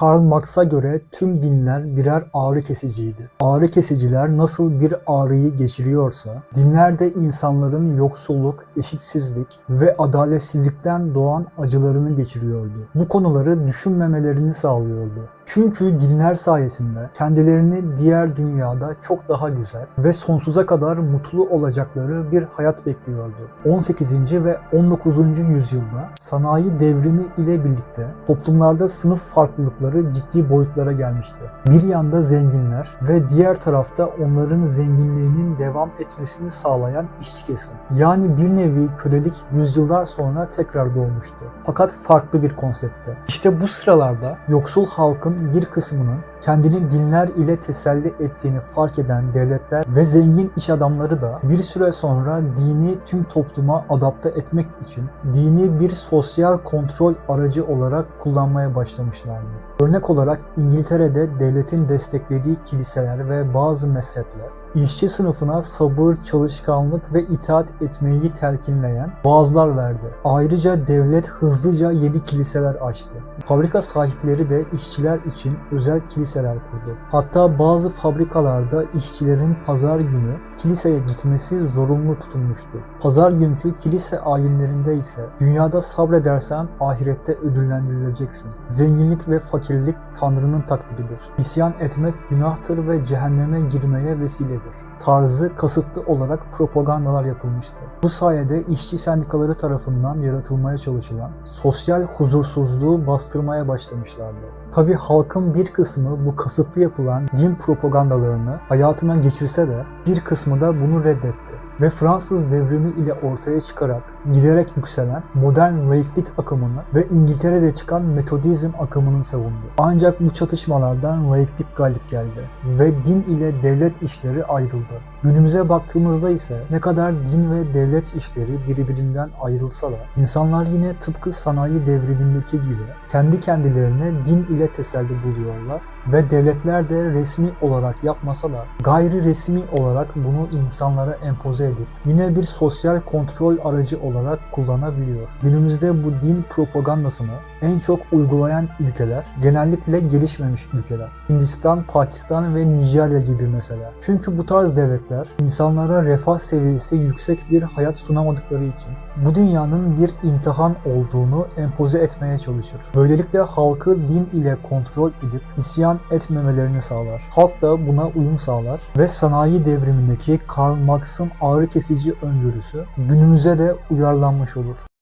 Karl Marx'a göre tüm dinler birer ağrı kesiciydi. Ağrı kesiciler nasıl bir ağrıyı geçiriyorsa, dinler de insanların yoksulluk, eşitsizlik ve adaletsizlikten doğan acılarını geçiriyordu. Bu konuları düşünmemelerini sağlıyordu. Çünkü dinler sayesinde kendilerini diğer dünyada çok daha güzel ve sonsuza kadar mutlu olacakları bir hayat bekliyordu. 18. ve 19. yüzyılda sanayi devrimi ile birlikte toplumlarda sınıf farklılıkları ciddi boyutlara gelmişti. Bir yanda zenginler ve diğer tarafta onların zenginliğinin devam etmesini sağlayan işçi kesim. Yani bir nevi kölelik yüzyıllar sonra tekrar doğmuştu. Fakat farklı bir konsepte. İşte bu sıralarda yoksul halkın bir kısmının kendini dinler ile teselli ettiğini fark eden devletler ve zengin iş adamları da bir süre sonra dini tüm topluma adapte etmek için dini bir sosyal kontrol aracı olarak kullanmaya başlamışlardı. Örnek olarak İngiltere'de devletin desteklediği kiliseler ve bazı mezhepler işçi sınıfına sabır, çalışkanlık ve itaat etmeyi telkinleyen vaazlar verdi. Ayrıca devlet hızlıca yeni kiliseler açtı. Fabrika sahipleri de işçiler için özel kiliseler kurdu. Hatta bazı fabrikalarda işçilerin pazar günü kiliseye gitmesi zorunlu tutulmuştu. Pazar günkü kilise ayinlerinde ise dünyada sabredersen ahirette ödüllendirileceksin. Zenginlik ve fakirlik Tanrı'nın takdiridir. İsyan etmek günahtır ve cehenneme girmeye vesiledir tarzı kasıtlı olarak propagandalar yapılmıştı. Bu sayede işçi sendikaları tarafından yaratılmaya çalışılan sosyal huzursuzluğu bastırmaya başlamışlardı. Tabi halkın bir kısmı bu kasıtlı yapılan din propagandalarını hayatına geçirse de bir kısmı da bunu reddetti ve Fransız devrimi ile ortaya çıkarak giderek yükselen modern laiklik akımını ve İngiltere'de çıkan metodizm akımını savundu. Ancak bu çatışmalardan laiklik galip geldi ve din ile devlet işleri ayrıldı. Günümüze baktığımızda ise ne kadar din ve devlet işleri birbirinden ayrılsa da insanlar yine tıpkı sanayi devrimindeki gibi kendi kendilerine din ile teselli buluyorlar ve devletler de resmi olarak yapmasa da gayri resmi olarak bunu insanlara empoze edip yine bir sosyal kontrol aracı olarak kullanabiliyor. Günümüzde bu din propagandasını en çok uygulayan ülkeler genellikle gelişmemiş ülkeler. Hindistan, Pakistan ve Nijerya gibi mesela. Çünkü bu tarz devletler insanlara refah seviyesi yüksek bir hayat sunamadıkları için bu dünyanın bir imtihan olduğunu empoze etmeye çalışır. Böylelikle halkı din ile kontrol edip isyan etmemelerini sağlar. Halk da buna uyum sağlar ve sanayi devrimindeki Karl Marx'ın ağrı kesici öngörüsü günümüze de uyarlanmış olur.